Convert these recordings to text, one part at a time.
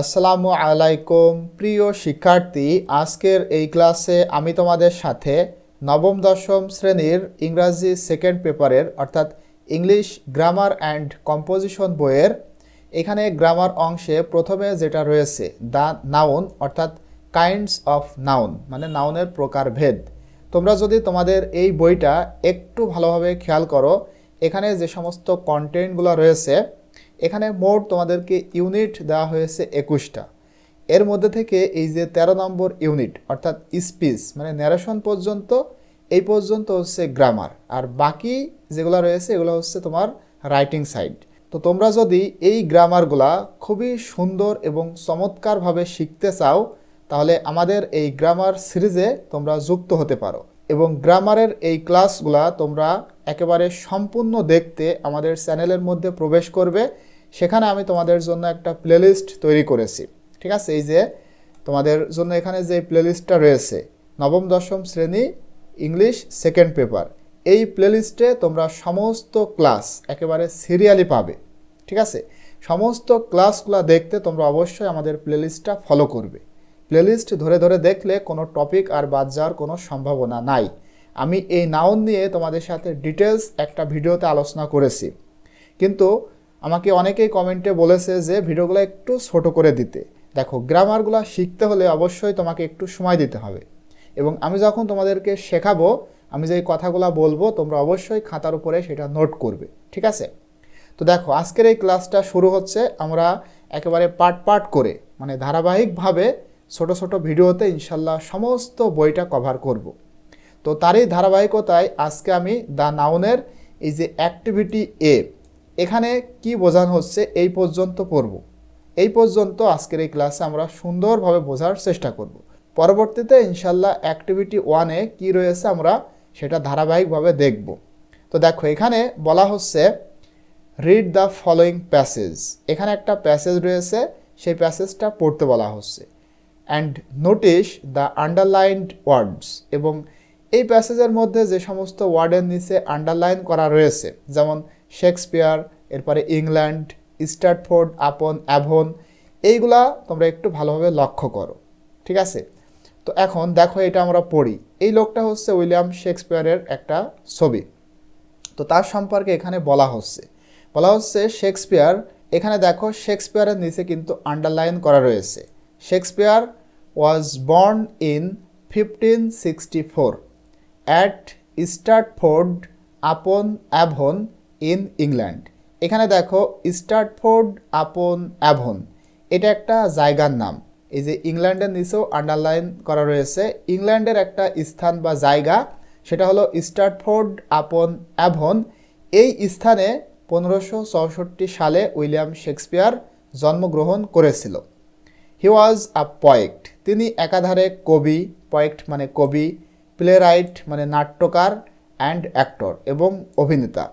আসসালামু আলাইকুম। প্রিয় শিক্ষার্থী, আজকের এই ক্লাসে আমি তোমাদের সাথে নবম, দশম শ্রেণির ইংরাজি সেকেন্ড পেপারের অর্থাৎ ইংলিশ গ্রামার অ্যান্ড কম্পোজিশন বইয়ের এখানে গ্রামার অংশে প্রথমে যেটা রয়েছে দ্য নাউন অর্থাৎ কাইন্ডস অফ নাউন মানে নাউনের প্রকারভেদ। তোমরা যদি তোমাদের এই বইটা একটু ভালোভাবে খেয়াল করো, এখানে যে সমস্ত কন্টেন্টগুলো রয়েছে এখানে মোট তোমাদেরকে ইউনিট দেওয়া হয়েছে একুশটা। এর মধ্যে থেকে এই যে ১৩ নম্বর ইউনিট, অর্থাৎ স্পিচ মানে ন্যারেশন পর্যন্ত, এই পর্যন্ত হচ্ছে গ্রামার আর বাকি যেগুলো রয়েছে এগুলো হচ্ছে তোমার রাইটিং সাইড তো তোমরা যদি এই গ্রামারগুলা খুবই সুন্দর এবং চমৎকারভাবে শিখতে চাও, তাহলে আমাদের এই গ্রামার সিরিজে তোমরা যুক্ত হতে পারো। এবং গ্রামারের এই ক্লাসগুলা তোমরা একেবারে সম্পূর্ণ দেখতে আমাদের চ্যানেলের মধ্যে প্রবেশ করবে। সেখানে আমি তোমাদের জন্য একটা প্লেলিস্ট তৈরি করেছি। ঠিক আছে? এই যে তোমাদের জন্য এখানে যে প্লেলিস্টটা রয়েছে, নবম, দশম শ্রেণি ইংলিশ সেকেন্ড পেপার এই প্লেলিস্টে তোমরা সমস্ত ক্লাস একেবারে সিরিয়ালি পাবে। ঠিক আছে? সমস্ত ক্লাসগুলো দেখতে তোমরা অবশ্যই আমাদের প্লেলিস্টটা ফলো করবে। প্লেলিস্ট ধরে ধরে দেখলে কোনো টপিক আর বাদ যাওয়ার কোনো সম্ভাবনা নাই। আমি এই নাউন নিয়ে তোমাদের সাথে ডিটেলস একটা ভিডিওতে আলোচনা করেছি। কিন্তু আমাকে অনেকেই কমেন্টে বলেছে যে ভিডিওগুলো একটু ছোট করে দিতে। দেখো, গ্রামারগুলো শিখতে হলে অবশ্যই তোমাকে একটু সময় দিতে হবে। এবং আমি যখন তোমাদেরকে শেখাবো, আমি যে কথাগুলো বলব, তোমরা অবশ্যই খাতার উপরে সেটা নোট করবে, ঠিক আছে? তো দেখো, আজকের এই ক্লাসটা শুরু হচ্ছে আমরা একেবারে পার্ট পার্ট করে মানে ধারাবাহিকভাবে ছোট ছোট ভিডিওতে ইনশাল্লাহ সমস্ত বইটা কভার করব। তো তারই ধারাবাহিকতায় আজকে আমি দ্য নাউনের এই যে অ্যাক্টিভিটি এ এখানে কি বোঝানো হচ্ছে? এই পর্যন্ত পড়ব। এই পর্যন্ত আজকের এই ক্লাসে আমরা সুন্দরভাবে বোঝার চেষ্টা করব। পরবর্তীতে ইনশাল্লাহ অ্যাক্টিভিটি ওয়ানে কি রয়েছে আমরা সেটা ধারাবাহিকভাবে দেখব। তো দেখো, এখানে বলা হচ্ছে রিড দ্য ফলোয়িং প্যাসেজ এখানে একটা প্যাসেজ রয়েছে, সেই প্যাসেজটা পড়তে বলা হচ্ছে। And notice the underlined words এবং এই প্যাসেজের মধ্যে যে সমস্ত ওয়ার্ডের নিচে আন্ডারলাইন করা রয়েছে, যেমন শেক্সপিয়ার, এরপরে ইংল্যান্ড স্টার্টফোর্ড আপন, অ্যাভন, এইগুলা তোমরা একটু ভালোভাবে লক্ষ্য করো, ঠিক আছে? তো এখন দেখো এটা আমরা পড়ি। এই লোকটা হচ্ছে উইলিয়াম শেক্সপিয়ারের একটা ছবি। তো তার সম্পর্কে এখানে বলা হচ্ছে। বলা হচ্ছে শেক্সপিয়ার, এখানে দেখো শেক্সপিয়ারের নিচে কিন্তু আন্ডারলাইন করা রয়েছে। Shakespeare was born in fifteen sixty four at Stratford upon Avon in England এখানে দেখো স্টার্টফোর্ড আপন অ্যাভন এটা একটা জায়গার নাম। এই যে ইংল্যান্ডের নিচেও আন্ডারলাইন করা রয়েছে। ইংল্যান্ডের একটা স্থান বা জায়গা, সেটা হলো স্টার্টফোর্ড আপন অ্যাভন এই স্থানে পনেরোশো চৌষট্টি সালে উইলিয়াম শেক্সপিয়ার জন্মগ্রহণ করেছিল। হি ওয়াজ আ পয়েক্ট তিনি একাধারে কবি পয়েক্ট মানে কবি প্লে রাইট মানে নাট্যকার অ্যান্ড অ্যাক্টর এবং অভিনেতা।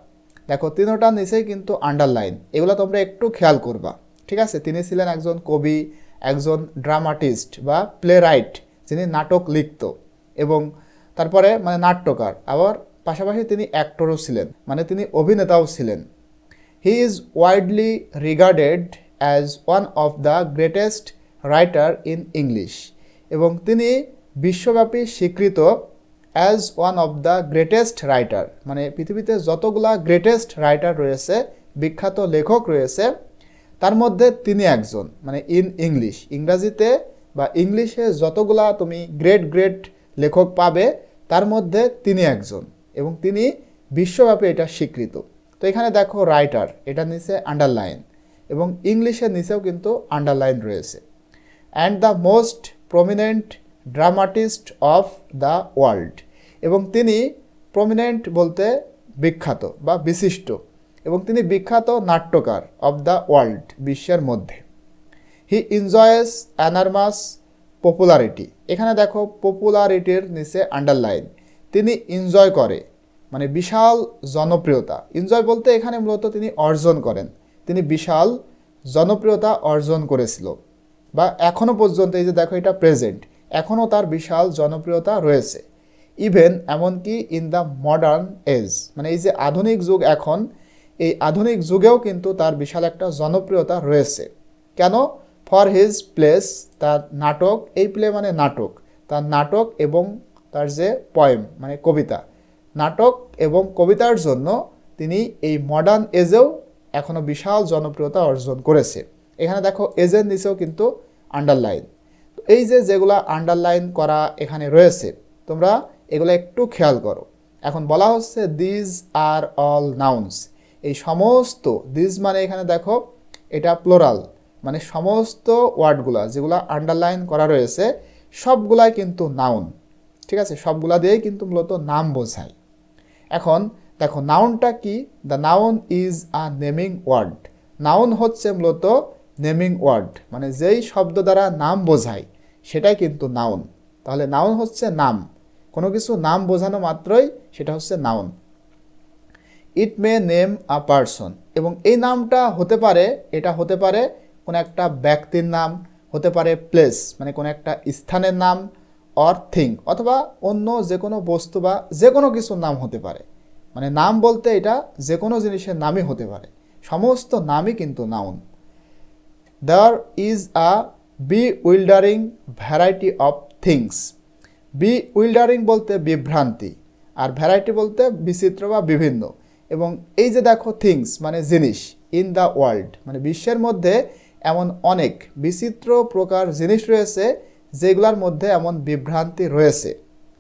দেখো, তিনোটা নিচেই কিন্তু আন্ডারলাইন এগুলো তোমরা একটু খেয়াল করবা। ঠিক আছে? তিনি ছিলেন একজন কবি, একজন ড্রামাটিস্ট বা প্লে রাইট যিনি নাটক লিখত এবং তারপরে মানে নাট্যকার। আবার পাশাপাশি তিনি অ্যাক্টরও ছিলেন মানে তিনি অভিনেতাও ছিলেন। He is widely regarded as one of the greatest writer in English এবং তিনি বিশ্বব্যাপী স্বীকৃত as one of the greatest writer মানে পৃথিবীতে যতগুলা গ্রেটেস্ট রাইটার রয়েছে, বিখ্যাত লেখক রয়েছে, তার মধ্যে তিনি একজন মানে ইন ইংলিশ ইংরাজিতে বা ইংলিশে যতগুলা তুমি গ্রেট গ্রেট লেখক পাবে, তার মধ্যে তিনি একজন এবং তিনি বিশ্বব্যাপী এটা স্বীকৃত। তো এখানে দেখো রাইটার এটা নিচে আন্ডারলাইন এবং ইংলিশের নিচেও কিন্তু আন্ডারলাইন রয়েছে। And the most prominent dramatist of the world এবং তিনি প্রমিনেন্ট বলতে বিখ্যাত বা বিশিষ্ট এবং তিনি বিখ্যাত নাট্যকার অব দ্য ওয়ার্ল্ড বিশ্বের মধ্যে। হি এনজয়েস অ্যানারমাস পপুলারিটি এখানে দেখো পপুলারিটির নিচে আন্ডারলাইন তিনি এনজয় করে মানে বিশাল জনপ্রিয়তা। এনজয় বলতে এখানে মূলত তিনি অর্জন করেন। তিনি বিশাল জনপ্রিয়তা অর্জন করেছিল। বা এখনও পর্যন্ত এই যে দেখো, এটা প্রেজেন্ট এখনও তার বিশাল জনপ্রিয়তা রয়েছে। ইভেন এমনকি ইন দ্য মডার্ন এজ মানে এই যে আধুনিক যুগ এখন, এই আধুনিক যুগেও কিন্তু তার বিশাল একটা জনপ্রিয়তা রয়েছে। কেন? ফর হিজ প্লেস তার নাটক, এই প্লে মানে নাটক। তার নাটক এবং তার যে পয়েম মানে কবিতা। নাটক এবং কবিতার জন্য তিনি এই মডার্ন এজেও এখনও বিশাল জনপ্রিয়তা অর্জন করেছে। এখানে দেখো এজের নিচেও কিন্তু আন্ডারলাইন এই যে যেগুলা আন্ডারলাইন করা এখানে রয়েছে, তোমরা এগুলো একটু খেয়াল করো। এখন বলা হচ্ছে দিজ আর অল নাউন্স এই সমস্ত দিজ মানে এখানে দেখো, এটা প্লোরাল মানে সমস্ত ওয়ার্ডগুলা যেগুলো আন্ডারলাইন করা রয়েছে, সবগুলাই কিন্তু নাউন ঠিক আছে? সবগুলা দিয়েই কিন্তু মূলত নাম বোঝায়। এখন দেখো নাউনটা কি? The noun is a naming word noun হচ্ছে মূলত নেমিং ওয়ার্ড মানে যেই শব্দ দ্বারা নাম বোঝায়, সেটাই কিন্তু নাউন তাহলে নাউন হচ্ছে নাম। কোনো কিছু নাম বোঝানো মাত্রই সেটা হচ্ছে noun it may name a person এবং এই নামটা হতে পারে, এটা হতে পারে কোনো একটা ব্যক্তির নাম, হতে পারে প্লেস মানে কোনো একটা স্থানের নাম অর থিং অথবা অন্য যে কোনো বস্তু বা যে কোনো কিছুর নাম হতে পারে। মানে নাম বলতে এটা যে কোনো জিনিসের নামই হতে পারে। সমস্ত নামই কিন্তু noun there is a bewildering variety of things bewildering বলতে বিভ্রান্তি, আর ভ্যারাইটি বলতে বিচিত্র বা বিভিন্ন। এবং এই যে দেখো থিংস মানে জিনিস, ইন দ্য ওয়ার্ল্ড মানে বিশ্বের মধ্যে এমন অনেক বিচিত্র প্রকার জিনিস রয়েছে, যেগুলোর মধ্যে এমন বিভ্রান্তি রয়েছে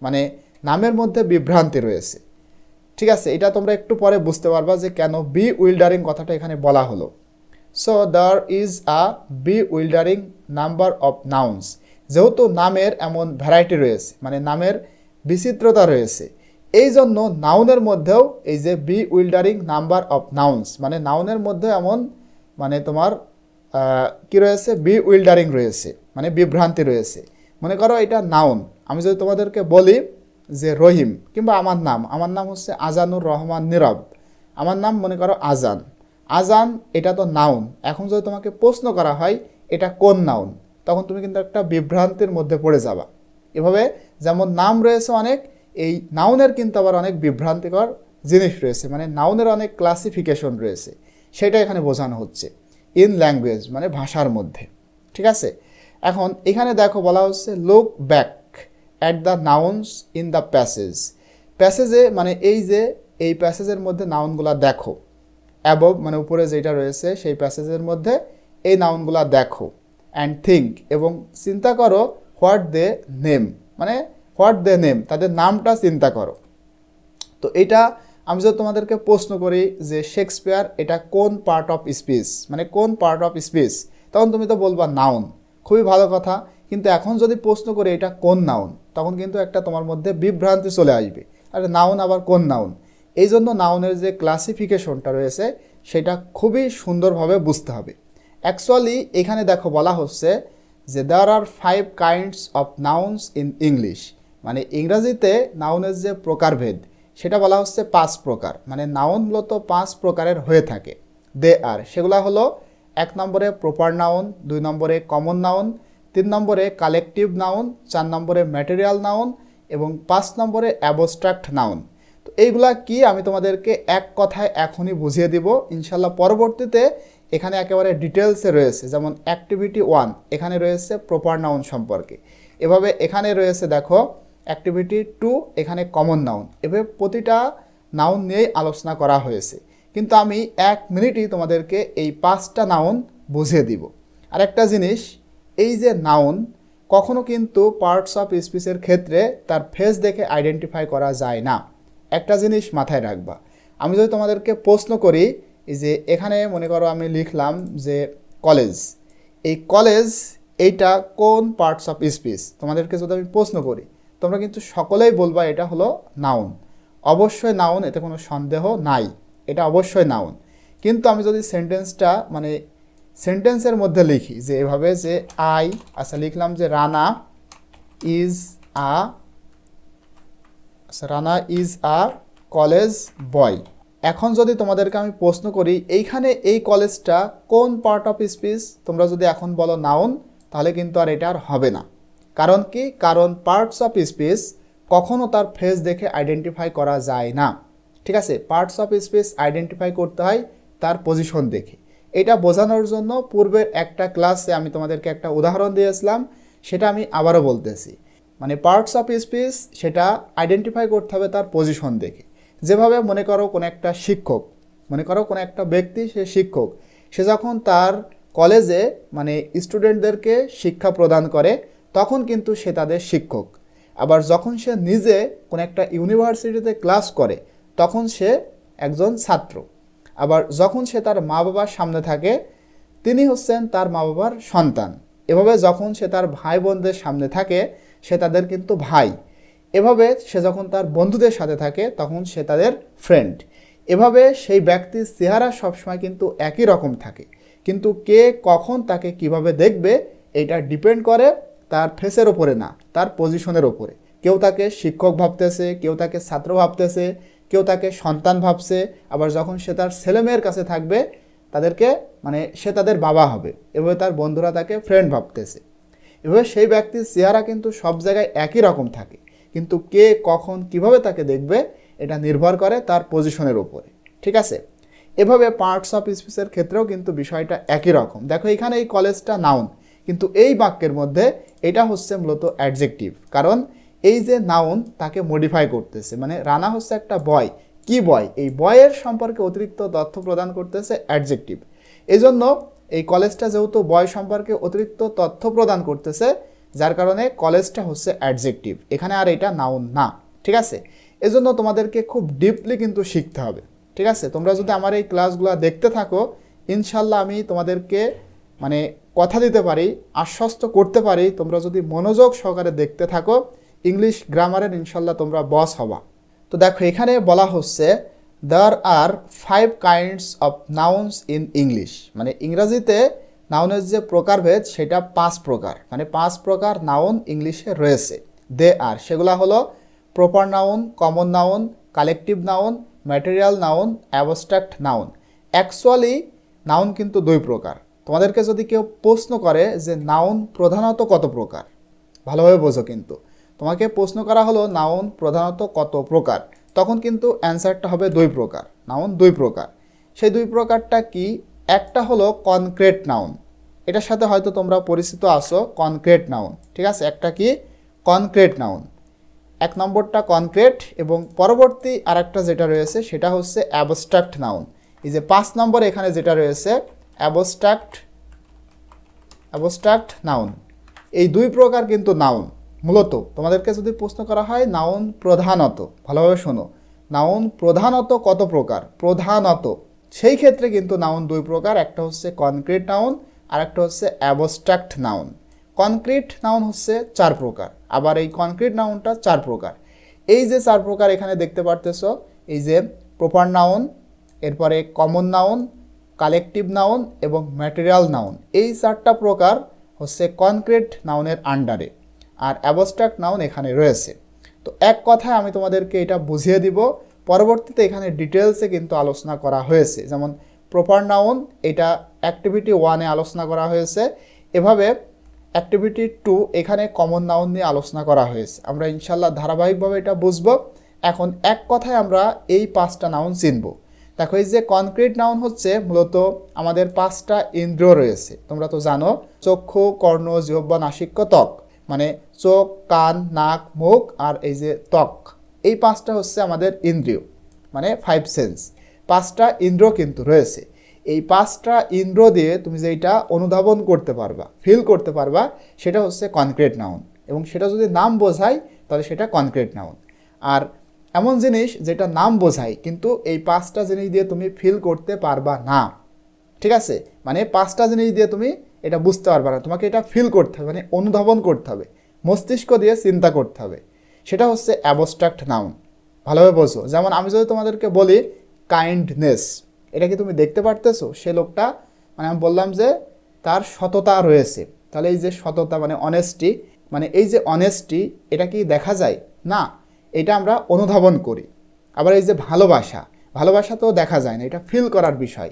মানে নামের মধ্যে বিভ্রান্তি রয়েছে। ঠিক আছে, এটা তোমরা একটু পরে বুঝতে পারবা যে কেন বি উইল্ডারিং কথাটা এখানে বলা হলো। So there is a bewildering number of nouns যেহেতু নামের এমন ভ্যারাইটি রয়েছে মানে নামের বিচিত্রতা রয়েছে এই জন্য নাউনের মধ্যেও এই যে bewildering number of nouns মানে নাউনের মধ্যে এমন মানে তোমার কি রয়েছে? বি উইল্ডারিং রয়েছে মানে বিভ্রান্তি রয়েছে। মনে করো এটা নাউন আমি যদি তোমাদেরকে বলি যে রহিম, কিংবা আমার নাম আমার নাম হচ্ছে আজানুর রহমান নীরব। আমার নাম মনে করো আজান। আজান, এটা তো নাউন এখন যদি তোমাকে প্রশ্ন করা হয়, এটা কোন নাউন তখন তুমি কিন্তু একটা বিভ্রান্তির মধ্যে পড়ে যাবা। এভাবে যেমন নাম রয়েছে অনেক, এই নাউনের কিন্তু আবার অনেক বিভ্রান্তিকর জিনিস রয়েছে। মানে নাউনের অনেক ক্লাসিফিকেশন রয়েছে। সেটা এখানে বোঝানো হচ্ছে ইন ল্যাঙ্গুয়েজ মানে ভাষার মধ্যে। ঠিক আছে? এখন এখানে দেখো বলা হচ্ছে look back at the nouns in the passage প্যাসেজে মানে এই যে, এই প্যাসেজের মধ্যে নাউনগুলা দেখো। অ্যাবভ মানে উপরে যেটা রয়েছে, সেই প্যাসেজের মধ্যে এই নাউনগুলা দেখো। অ্যান্ড থিঙ্ক এবং চিন্তা করো হোয়াট দে নেম মানে হোয়াট দে নেম তাদের নামটা চিন্তা করো। তো এটা আমি যদি তোমাদেরকে প্রশ্ন করি যে শেক্সপিয়ার এটা কোন পার্ট অফ স্পিচ মানে কোন পার্ট অফ স্পিচ তখন তুমি তো বলবা নাউন খুবই ভালো কথা, কিন্তু এখন যদি প্রশ্ন করি এটা কোন নাউন তখন কিন্তু একটা তোমার মধ্যে বিভ্রান্তি চলে আসবে। আরে নাউন আবার কোন নাউন এই জন্য নাউনের যে ক্লাসিফিকেশনটা রয়েছে, সেটা খুবই সুন্দরভাবে বুঝতে হবে। অ্যাকচুয়ালি এখানে দেখো বলা হচ্ছে যে there are five kinds of nouns in English মানে ইংরাজিতে নাউনের যে প্রকারভেদ সেটা বলা হচ্ছে পাঁচ প্রকার। মানে নাউন মূলত পাঁচ প্রকারের হয়ে থাকে। দে আর সেগুলা হলো এক নম্বরে প্রপার নাউন দুই নম্বরে কমন নাউন তিন নম্বরে কালেকটিভ নাউন চার নম্বরে ম্যাটেরিয়াল নাউন এবং পাঁচ নম্বরে অ্যাবস্ট্রাক্ট নাউন তো এইগুলা কি আমি তোমাদেরকে এক কথায় এখনই বুঝিয়ে দিব। ইনশাল্লাহ পরবর্তীতে এখানে একেবারে ডিটেলসে রয়েছে, যেমন অ্যাক্টিভিটি ওয়ান এখানে রয়েছে প্রপার নাউন সম্পর্কে। এভাবে এখানে রয়েছে, দেখো অ্যাক্টিভিটি টু এখানে কমন নাউন এভাবে প্রতিটা নাউন নিয়েই আলোচনা করা হয়েছে। কিন্তু আমি এক মিনিটই তোমাদেরকে এই পাঁচটা নাউন বুঝিয়ে দিব। আর একটা জিনিস, এই যে নাউন কখনো কিন্তু পার্টস অফ স্পিচের ক্ষেত্রে তার ফেস দেখে আইডেন্টিফাই করা যায় না। একটা জিনিস মাথায় রাখবা। আমি যদি তোমাদেরকে প্রশ্ন করি এই যে এখানে মনে করো আমি লিখলাম যে কলেজ এই কলেজ এইটা কোন পার্টস অফ স্পিচ তোমাদেরকে যদি আমি প্রশ্ন করি, তোমরা কিন্তু সকলেই বলবা এটা হলো নাউন অবশ্যই নাউন এতে কোনো সন্দেহ নাই। এটা অবশ্যই নাউন কিন্তু আমি যদি সেন্টেন্সটা মানে সেন্টেন্সের মধ্যে লিখি, যে এভাবে যে আই আচ্ছা লিখলাম যে রানা ইজ আ আচ্ছা Rana is a college boy এখন যদি তোমাদেরকে আমি প্রশ্ন করি, এইখানে এই কলেজটা কোন পার্ট অফ স্পিচ তোমরা যদি এখন বলো নাউন তাহলে কিন্তু আর এটা আর হবে না। কারণ কি? কারণ পার্টস অফ স্পিচ কখনো তার ফেস দেখে আইডেন্টিফাই করা যায় না। ঠিক আছে? পার্টস অফ স্পিচ আইডেন্টিফাই করতে হয় তার পজিশন দেখে। এটা বোঝানোর জন্য পূর্বের একটা ক্লাসে আমি তোমাদেরকে একটা উদাহরণ দিয়েছিলাম, সেটা আমি আবারও বলতেছি। মানে পার্টস অফ স্পিচ সেটা আইডেন্টিফাই করতে হবে তার পজিশন দেখে। যেভাবে মনে করো কোনো একটা শিক্ষক, মনে করো কোনো একটা ব্যক্তি সে শিক্ষক, সে যখন তার কলেজে মানে স্টুডেন্টদেরকে শিক্ষা প্রদান করে, তখন কিন্তু সে তাদের শিক্ষক। আবার যখন সে নিজে কোনো একটা ইউনিভার্সিটিতে ক্লাস করে, তখন সে একজন ছাত্র। আবার যখন সে তার মা বাবার সামনে থাকে, তিনি হচ্ছেন তার মা বাবার সন্তান। এভাবে যখন সে তার ভাই বোনদের সামনে থাকে, সে তাদের কিন্তু ভাই। এভাবে সে যখন তার বন্ধুদের সাথে থাকে, তখন সে তাদের ফ্রেন্ড এভাবে সেই ব্যক্তির চেহারা সবসময় কিন্তু একই রকম থাকে। কিন্তু কে কখন তাকে কীভাবে দেখবে, এটা ডিপেন্ড করে তার ফেসের ওপরে না, তার পজিশনের ওপরে কেউ তাকে শিক্ষক ভাবতেছে, কেউ তাকে ছাত্র ভাবতেছে, কেউ তাকে সন্তান ভাবছে, আবার যখন সে তার ছেলেমেয়ের কাছে থাকবে, তাদেরকে মানে সে তাদের বাবা হবে। এভাবে তার বন্ধুরা তাকে ফ্রেন্ড ভাবতেছে। এভাবে সেই ব্যক্তির চেহারা কিন্তু সব জায়গায় একই রকম থাকে। কিন্তু কে কখন কীভাবে তাকে দেখবে, এটা নির্ভর করে তার পজিশনের উপরে। ঠিক আছে? এভাবে পার্টস অফ স্পিচের ক্ষেত্রেও কিন্তু বিষয়টা একই রকম। দেখো, এখানে এই কলেজটা নাউন কিন্তু এই বাক্যের মধ্যে এটা হচ্ছে মূলত অ্যাডজেক্টিভ কারণ এই যে নাউন তাকে মডিফাই করতেছে মানে রানা হচ্ছে একটা বয় কি বয় এই বয়ের সম্পর্কে অতিরিক্ত তথ্য প্রদান করতেছে অ্যাডজেক্টিভ এজন্য এই কলেজটা যেহেতু বয় সম্পর্কে অতিরিক্ত তথ্য প্রদান করতেছে যার কারণে কলেজটা হচ্ছে অ্যাডজেক্টিভ এখানে আর এটা নাউন না, ঠিক আছে? এজন্য তোমাদেরকে খুব ডিপলি কিন্তু শিখতে হবে, ঠিক আছে? তোমরা যদি আমার এই ক্লাসগুলো দেখতে থাকো, ইনশাল্লাহ আমি তোমাদেরকে মানে কথা দিতে পারি, আশ্বস্ত করতে পারি। তোমরা যদি মনোযোগ সহকারে দেখতে থাকো ইংলিশ গ্রামারের ইনশাল্লাহ তোমরা বস হবা। তো দেখো, এখানে বলা হচ্ছে there are five kinds of nouns in English মানে ইংরাজিতে নাউনের যে প্রকারভেদ সেটা পাঁচ প্রকার। মানে পাঁচ প্রকার নাউন ইংলিশে রয়েছে। They are. সেগুলা হলো proper noun, common noun, collective noun, material noun, abstract noun. Actually noun কিন্তু দুই প্রকার। তোমাদেরকে যদি কেউ প্রশ্ন করে যে নাউন প্রধানত কত প্রকার, ভালোভাবে বোঝো কিন্তু। তোমাকে প্রশ্ন করা হলো নাউন প্রধানত কত প্রকার, তখন কিন্তু অ্যান্সারটা হবে দুই প্রকার। নাউন দুই প্রকার। সেই দুই প্রকারটা কি? একটা হলো কনক্রিট নাউন। এটার সাথে হয়তো তোমরা পরিচিত আসো কনক্রিট নাউন ঠিক আছে? একটা কি? কনক্রিট নাউন এক নম্বরটা কনক্রিট এবং পরবর্তী আর একটা যেটা রয়েছে, সেটা হচ্ছে অ্যাবস্ট্রাক্ট নাউন এই যে পাঁচ নম্বর এখানে যেটা রয়েছে অ্যাবস্ট্রাক্ট অ্যাবস্ট্রাক্ট নাউন এই দুই প্রকার কিন্তু নাউন মূলত। তোমাদেরকে যদি প্রশ্ন করা হয় নাউন প্রধানত, ভালোভাবে শোনো। নাউন প্রধানত কত প্রকার? প্রধানত। সেই ক্ষেত্রে কিন্তু নাউন দুই প্রকার, একটা হচ্ছে কনক্রিট নাউন আর একটা হচ্ছে অ্যাবস্ট্রাক্ট নাউন কনক্রিট নাউন হচ্ছে চার প্রকার। আবার এই কনক্রিট নাউনটা চার প্রকার। এই যে চার প্রকার এখানে দেখতে পারতেছো, এই যে প্রপার নাউন এরপরে কমন নাউন কালেকটিভ নাউন এবং ম্যাটেরিয়াল নাউন এই চারটা প্রকার হচ্ছে কনক্রিট নাউনের আন্ডারে আর অ্যাবস্ট্রাক্ট নাউন এখানে রয়েছে। তো এক কথায় আমি তোমাদেরকে এটা বুঝিয়ে দিব, পরবর্তীতে এখানে ডিটেলসে কিন্তু আলোচনা করা হয়েছে। যেমন প্রপার নাউন এটা অ্যাক্টিভিটি ওয়ানে আলোচনা করা হয়েছে। এভাবে অ্যাক্টিভিটি টু এখানে কমন নাউন নিয়ে আলোচনা করা হয়েছে। আমরা ইনশাল্লাহ ধারাবাহিকভাবে এটা বুঝব। এখন এক কথায় আমরা এই পাঁচটা নাউন চিনব। দেখো, এই যে কনক্রিট নাউন হচ্ছে মূলত আমাদের পাঁচটা ইন্দ্রিয় রয়েছে। তোমরা তো জানো, চক্ষু, কর্ণ, জিহ্বা, নাসিক্য, ত্বক। মানে চোখ, কান, নাক, মুখ আর এই যে ত্বক। এই পাঁচটা হচ্ছে আমাদের ইন্দ্রিয় মানে ফাইভ সেন্স পাঁচটা ইন্দ্র কিন্তু রয়েছে। এই পাঁচটা ইন্দ্র দিয়ে তুমি যেটা অনুধাবন করতে পারবা ফিল করতে পারবা, সেটা হচ্ছে কনক্রিট নাউন এবং সেটা যদি নাম বোঝায়, তাহলে সেটা কনক্রিট নাউন আর এমন জিনিস যেটা নাম বোঝায়, কিন্তু এই পাঁচটা জিনিস দিয়ে তুমি ফিল করতে পারবা না, ঠিক আছে? মানে পাঁচটা জিনিস দিয়ে তুমি এটা বুঝতে পারবে না, তোমাকে এটা ফিল করতে হবে মানে অনুধাবন করতে হবে, মস্তিষ্ক দিয়ে চিন্তা করতে হবে। সেটা হচ্ছে অ্যাবস্ট্রাক্ট নাউন ভালোভাবে বোঝো। যেমন আমি যদি তোমাদেরকে বলি কাইন্ডনেস এটা কি তুমি দেখতে পারতেছো? সে লোকটা মানে আমি বললাম যে তার সততা রয়েছে। তাহলে এই যে সততা মানে অনেস্টি মানে এই যে অনেস্টি এটা কি দেখা যায়? না, এটা আমরা অনুধাবন করি। আবার এই যে ভালোবাসা ভালোবাসা তো দেখা যায় না, এটা ফিল করার বিষয়।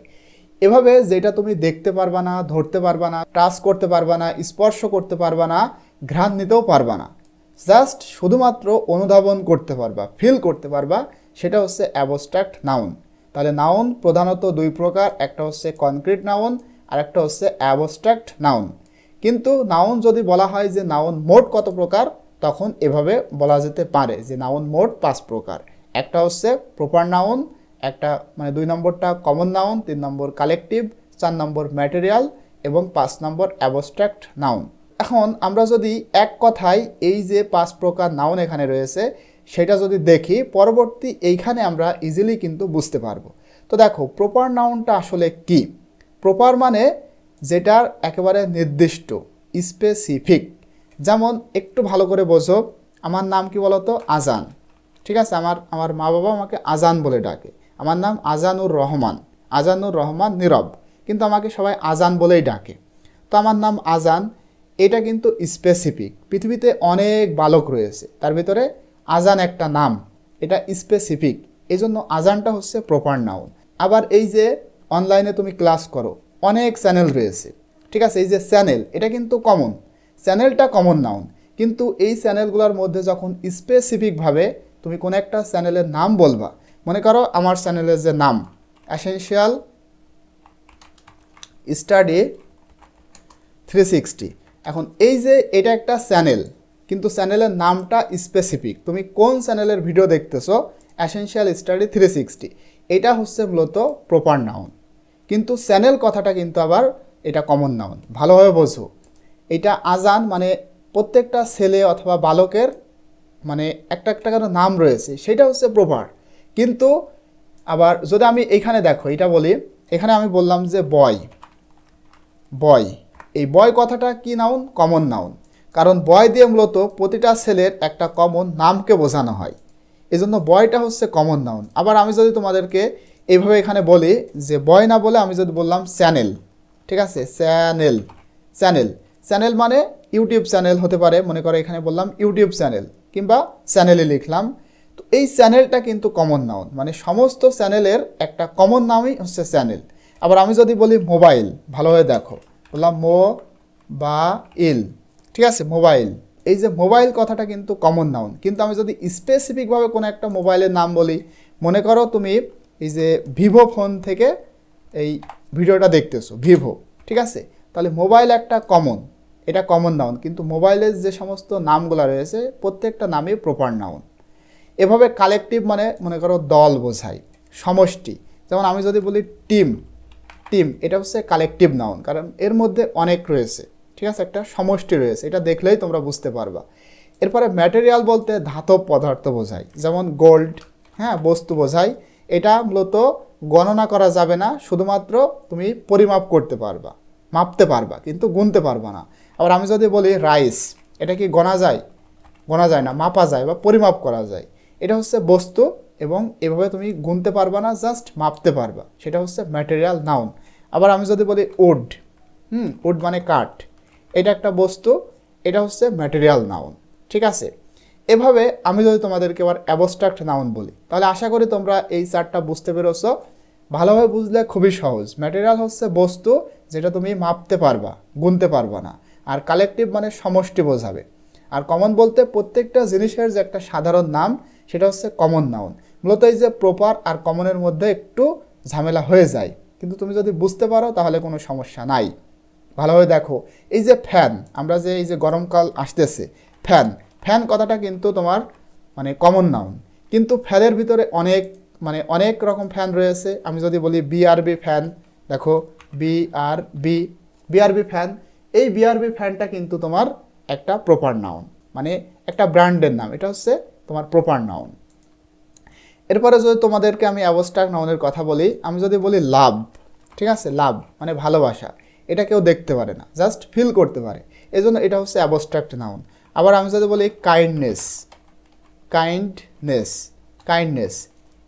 এভাবে যেটা তুমি দেখতে পারবা না, ধরতে পারবা না টাচ করতে পারবা না, স্পর্শ করতে পারবা না, ঘ্রাণ নিতেও পারবা না। জাস্ট শুধুমাত্র অনুধাবন করতে পারবা ফিল করতে পারবা, সেটা হচ্ছে অ্যাবস্ট্রাক্ট নাউন তাহলে নাউন প্রধানত দুই প্রকার, একটা হচ্ছে কনক্রিট নাউন আর একটা হচ্ছে অ্যাবস্ট্রাক্ট নাউন কিন্তু নাউন যদি বলা হয় যে নাউন মোট কত প্রকার, তখন এভাবে বলা যেতে পারে যে নাউন মোট পাঁচ প্রকার। একটা হচ্ছে প্রপার নাউন একটা মানে দুই নম্বরটা কমন নাউন তিন নম্বর কালেকটিভ চার নম্বর ম্যাটেরিয়াল এবং পাঁচ নম্বর অ্যাবস্ট্রাক্ট নাউন এখন আমরা যদি এক কথায় এই যে পাঁচ প্রকার নাউন এখানে রয়েছে সেটা যদি দেখি, পরবর্তী এইখানে আমরা ইজিলি কিন্তু বুঝতে পারব। তো দেখো প্রপার নাউনটা আসলে কি? প্রপার মানে যেটার একেবারে নির্দিষ্ট স্পেসিফিক যেমন একটু ভালো করে বোঝো, আমার নাম কি বলতো? আজান। ঠিক আছে? আমার আমার মা বাবা আমাকে আজান বলে ডাকে। আমার নাম আজানুর রহমান। আজানুর রহমান নীরব। কিন্তু আমাকে সবাই আজান বলেই ডাকে। তো আমার নাম আজান, এটা কিন্তু স্পেসিফিক পৃথিবীতে অনেক বালক রয়েছে। তার ভিতরে আজান একটা নাম, এটা স্পেসিফিক এই জন্য আজানটা হচ্ছে প্রপার নাউন আবার এই যে অনলাইনে তুমি ক্লাস করো, অনেক চ্যানেল রয়েছে। ঠিক আছে, এই যে চ্যানেল এটা কিন্তু কমন চ্যানেলটা কমন নাউন কিন্তু এই চ্যানেলগুলোর মধ্যে যখন স্পেসিফিকভাবে তুমি কোনো একটা চ্যানেলের নাম বলবা, মনে করো আমার চ্যানেলের যে নাম অ্যাসেনশিয়াল স্টাডি থ্রি সিক্সটি এখন এই যে এটা একটা চ্যানেল কিন্তু চ্যানেলের নামটা স্পেসিফিক তুমি কোন চ্যানেলের ভিডিও দেখতেছো? অ্যাসেনশিয়াল স্টাডি থ্রি সিক্সটি এটা হচ্ছে মূলত প্রপার নাউন কিন্তু চ্যানেল কথাটা কিন্তু আবার এটা কমন নাউন ভালোভাবে বোঝো। এটা আজান মানে প্রত্যেকটা ছেলে অথবা বালকের মানে একটা একটা করে নাম রয়েছে। সেটা হচ্ছে প্রপার কিন্তু আবার যদি আমি এখানে দেখো, এটা বলি, এখানে আমি বললাম যে বয় বয় এই বয় কথাটা কি নাউন কমন নাউন কারণ বয় দিয়ে মূলত প্রতিটা ছেলের একটা কমন নামকে বোঝানো হয়। এজন্য বয়টা হচ্ছে কমন নাউন আবার আমি যদি তোমাদেরকে এইভাবে এখানে বলি যে বয় না বলে আমি যদি বললাম চ্যানেল ঠিক আছে? চ্যানেল চ্যানেল চ্যানেল মানে ইউটিউব চ্যানেল হতে পারে, মনে করো এখানে বললাম ইউটিউব চ্যানেল কিংবা চ্যানেলে লিখলাম। তো এই চ্যানেলটা কিন্তু কমন নাউন মানে সমস্ত চ্যানেলের একটা কমন নামই হচ্ছে চ্যানেল আবার আমি যদি বলি মোবাইল ভালোভাবে দেখো। বললাম মো বা ইল ঠিক আছে, মোবাইল। এই যে মোবাইল কথাটা কিন্তু কমন নাউন কিন্তু আমি যদি স্পেসিফিকভাবে কোনো একটা মোবাইলের নাম বলি, মনে করো তুমি এই যে ভিভো ফোন থেকে এই ভিডিওটা দেখতেছো, ভিভো, ঠিক আছে? তাহলে মোবাইল একটা কমন এটা কমন নাউন কিন্তু মোবাইলের যে সমস্ত নামগুলো রয়েছে, প্রত্যেকটা নামই প্রপার নাউন এভাবে কালেকটিভ মানে মনে করো দল বোঝায়, সমষ্টি। যেমন আমি যদি বলি টিম টিম এটা হচ্ছে কালেকটিভ নাউন কারণ এর মধ্যে অনেক রয়েছে। ঠিক আছে? একটা সমষ্টি রয়েছে, এটা দেখলেই তোমরা বুঝতে পারবা। এরপরে ম্যাটেরিয়াল বলতে ধাতব পদার্থ বোঝায়, যেমন গোল্ড হ্যাঁ বস্তু বোঝায়। এটা মূলত গণনা করা যাবে না, শুধুমাত্র তুমি পরিমাপ করতে পারবা, মাপতে পারবা, কিন্তু গুনতে পারবা না। আবার আমি যদি বলি রাইস এটা কি গণা যায়? গোনা যায় না, মাপা যায় বা পরিমাপ করা যায়। এটা হচ্ছে বস্তু এবং এভাবে তুমি গুনতে পারবা না জাস্ট মাপতে পারবা। সেটা হচ্ছে ম্যাটেরিয়াল নাউন আবার আমি যদি বলি উড হুম উড মানে কাঠ। এটা একটা বস্তু, এটা হচ্ছে ম্যাটেরিয়াল নাউন ঠিক আছে? এভাবে আমি যদি তোমাদেরকে এবার অ্যাবস্ট্রাক্ট নাউন বলি, তাহলে আশা করি তোমরা এই চারটা বুঝতে পেরেছ। ভালোভাবে বুঝলে খুবই সহজ। ম্যাটেরিয়াল হচ্ছে বস্তু যেটা তুমি মাপতে পারবা, গুনতে পারবা না, আর কালেকটিভ মানে সমষ্টি বোঝাবে। আর কমন বলতে প্রত্যেকটা জিনিসের যে একটা সাধারণ নাম, সেটা হচ্ছে কমন নাউন মূলত এই যে প্রপার আর কমনের মধ্যে একটু ঝামেলা হয়ে যায়, কিন্তু তুমি যদি বুঝতে পারো তাহলে কোনো সমস্যা নাই। ভালোভাবে দেখো। এই যে ফ্যান আমরা যে এই যে গরমকাল আসতেছে ফ্যান ফ্যান কথাটা কিন্তু তোমার মানে কমন নাউন কিন্তু ফ্যানের ভিতরে অনেক মানে অনেক রকম ফ্যান রয়েছে। আমি যদি বলি বিআরবি ফ্যান দেখো বিআরবি বিআরবি ফ্যান এই বিআরবি ফ্যানটা কিন্তু তোমার একটা প্রপার নাউন মানে একটা ব্র্যান্ডের নাম এটা হচ্ছে তোমার প্রপার নাউন এরপরে যদি তোমাদেরকে আমি অ্যাবস্ট্রাক্ট নাউনের কথা বলি, আমি যদি বলি লাভ ঠিক আছে? লাভ মানে ভালোবাসা। এটা কেউ দেখতে পারে না জাস্ট ফিল করতে পারে। এই জন্য এটা হচ্ছে অ্যাবস্ট্রাক্ট নাউন আবার আমি যদি বলি কাইন্ডনেস কাইন্ডনেস কাইন্ডনেস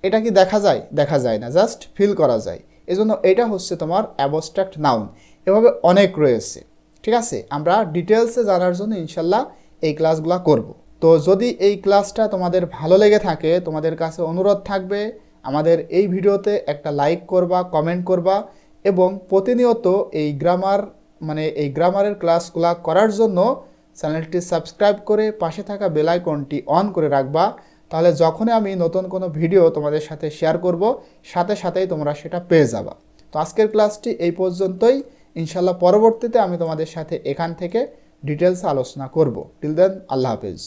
এটা কি দেখা যায়? দেখা যায় না জাস্ট ফিল করা যায়। এজন্য এটা হচ্ছে তোমার অ্যাবস্ট্রাক্ট নাউন এভাবে অনেক রয়েছে, ঠিক আছে? আমরা ডিটেলসে জানার জন্য ইনশাল্লাহ এই ক্লাসগুলো করব। তো যদি এই ক্লাসটা তোমাদের ভালো লেগে থাকে, তোমাদের কাছে অনুরোধ থাকবে, আমাদের এই ভিডিওতে একটা লাইক করবা কমেন্ট করবা। এবং প্রতিনিয়ত এই গ্রামার মানে এই গ্রামারের ক্লাসগুলো করার জন্য চ্যানেলটি সাবস্ক্রাইব করে পাশে থাকা বেল আইকনটি অন করে রাখবা। তাহলে যখনই আমি নতুন কোনো ভিডিও তোমাদের সাথে শেয়ার করব, সাথে সাথেই তোমরা সেটা পেয়ে যাবা। তো আজকের ক্লাসটি এই পর্যন্তই। ইনশাল্লাহ পরবর্তীতে আমি তোমাদের সাথে এখান থেকে ডিটেলস আলোচনা করব। টিল দেন আল্লাহ হাফেজ।